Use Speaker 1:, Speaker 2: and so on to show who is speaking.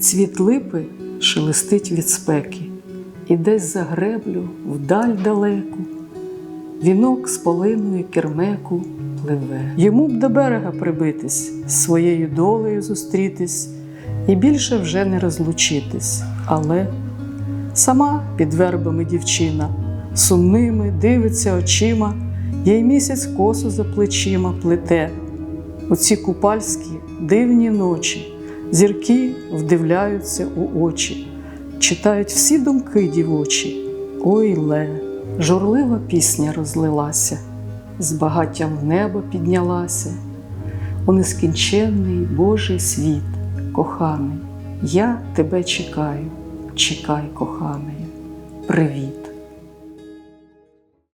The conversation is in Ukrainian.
Speaker 1: Цвіт липи шелестить від спеки, і десь за греблю вдаль далеку, вінок з полиною кермеку пливе. Йому б до берега прибитись, своєю долею зустрітись і більше вже не розлучитись. Але сама під вербами дівчина, сумними дивиться очима, їй місяць косу за плечима плете. У ці купальські дивні ночі зірки вдивляються у очі, читають всі думки дівочі. Ой ле, журлива пісня розлилася, з багаттям в небо піднялася. У нескінченний Божий світ, коханий, я тебе чекаю, чекай, коханий, привіт.